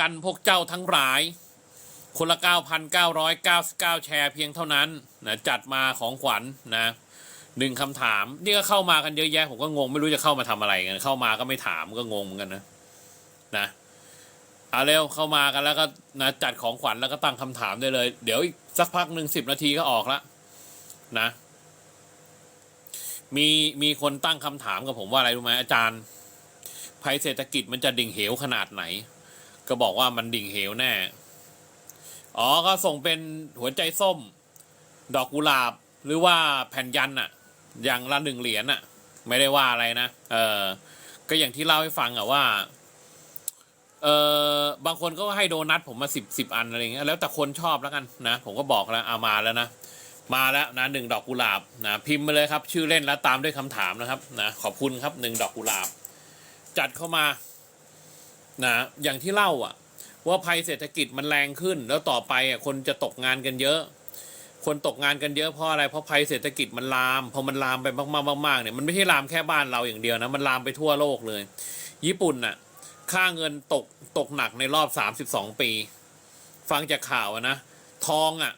กันพวกเจ้าทั้งหลาย คนละ 9,999 แชร์เพียงเท่านั้นนะจัดมาของขวัญนะหนึ่งคำถาม นี่ก็เข้ามากันเยอะแยะผมก็งงไม่รู้จะเข้ามาทำอะไรกัน เข้ามาก็ไม่ถามก็งงเหมือนกันนะนะเอาเร็วเข้ามากันแล้วก็นะจัดของขวัญแล้วก็ตั้งคำถามได้เลย เดี๋ยวอีกสักพักหนึ่งสิบนาทีก็ออกละนะมีมีคนตั้งคำถามกับผมว่าอะไรรู้ไหมอาจารย์ภัยเศรษฐกิจมันจะดิ่งเหวขนาดไหน ก็บอกว่ามันดิ่งเหวแน่ อ๋อ ก็ส่งเป็นหัวใจส้ม ดอกกุหลาบ หรือว่าแผ่นยันอะอย่างละหนึ่งเหรียญอะไม่ได้ว่าอะไรนะ เออ ก็อย่างที่เล่าให้ฟังอะว่า เออบางคนก็ให้โดนัทผมมาสิบสิบอันอะไรเงี้ย แล้วแต่คนชอบแล้วกันนะ ผมก็บอกแล้วเอามาแล้วนะ มาแล้วนะหนึ่งดอกกุหลาบนะ พิมพ์มาเลยครับ ชื่อเล่นแล้วตามด้วยคำถามนะครับนะ ขอบคุณครับหนึ่งดอกกุหลาบ จัดเข้ามา นะอย่างที่เล่าอะ ว่าภัยเศรษฐกิจมันแรงขึ้น แล้วต่อไปอะคนจะตกงานกันเยอะ คนตกงานกันเยอะเพราะอะไรเพราะภัยเศรษฐกิจมันลามพอมันลามไปมากๆมากๆเนี่ยมันไม่ใช่ลามแค่บ้านเราอย่างเดียวนะมันลามไปทั่วโลกเลย ญี่ปุ่นน่ะค่าเงินตกตกหนักในรอบสามสิบสองปี ฟังจากข่าวนะ ทองอะ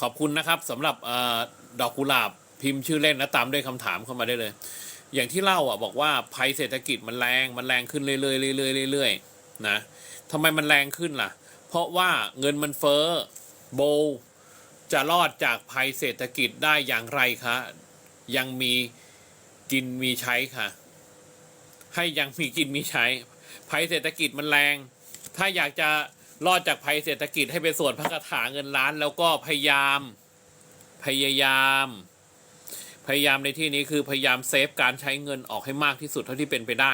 ขอบคุณนะครับสำหรับอดอกกุหลาบพิมพ์ชื่อเล่นแล้วตามด้วยคำถามเข้ามาได้เลย อย่างที่เล่าอะบอกว่าภัยเศรษฐกิจมันแรงมันแรงขึ้นเรื่อยๆเรื่อยๆเรื่อยๆนะทำไมมันแรงขึ้นล่ะ เพราะว่าเงินมันเฟ้อโบจะรอดจากภัยเศรษฐกิจได้อย่างไรคะ ยังมีกินมีใช้ค่ะ ให้ยังมีกินมีใช้ ภัยเศรษฐกิจมันแรง ถ้าอยากจะรอดจากภัยเศรษฐกิจให้ไปสวดพระคาถาเงินล้าน แล้วก็พยายาม พยายาม พยายามในที่นี้คือพยายามเซฟการใช้เงินออกให้มากที่สุดเท่าที่เป็นไปได้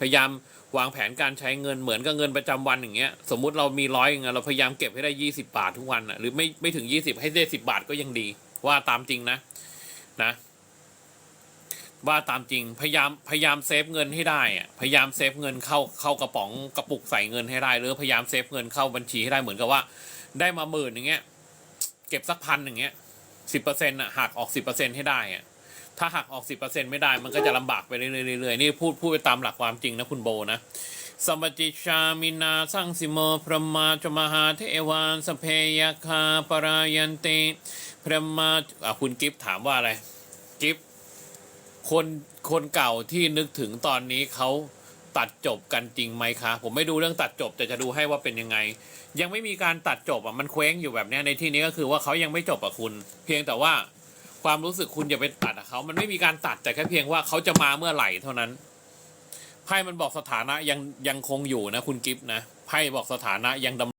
พยายามวางแผนการใช้เงินเหมือนกับเงินประจำวันอย่างเงี้ย สมมุติเรามีร้อยเงินเราพยายามเก็บให้ได้ยี่สิบาททุกวันอะหรือไม่ไม่ถึงยี่สิบให้ได้สิบาทก็ยังดีว่าตามจริงนะนะว่าตามจริงพยายามพยายามเซฟเงินให้ได้อะพยายามเซฟเงินเข้าเข้ากระป๋องกระปุกใส่เงินให้ได้ หรือพยายามเซฟเงินเข้าบัญชีให้ได้เหมือนกับว่า ได้มาหมื่นอย่างเงี้ย เก็บสักพันอย่างเงี้ย สิบเปอร์เซ็นต์อะหักออกสิบเปอร์เซ็นต์ให้ได้อะถ้าหักออกสิบเปอร์เซ็นต์ไม่ได้ มันก็จะลำบากไปเรื่อยๆนี่พูดพูดไปตามหลักความจริงนะคุณโบนะสัมปจิชามินาสังสิโมพระมาจมหาเทวานสเพยคาปรายันติพระมาอะคุณกิฟถามว่าอะไร กิฟคนคนเก่าที่นึกถึงตอนนี้เขา ตัดจบกันจริงไหมคะผมไม่ดูเรื่องตัดจบแต่จะดูให้ว่าเป็นยังไง ยังไม่มีการตัดจบอะมันเคว้งอยู่แบบเนี้ยในที่นี้ก็คือว่าเขายังไม่จบอะคุณ เพียงแต่ว่าความรู้สึกคุณอย่าไปตัดอะเขา มันไม่มีการตัดแต่แค่เพียงว่าเขาจะมาเมื่อไหร่เท่านั้น ไพ่มันบอกสถานะยังยังคงอยู่นะคุณกิฟต์นะ ไพ่บอกสถานะยังดำ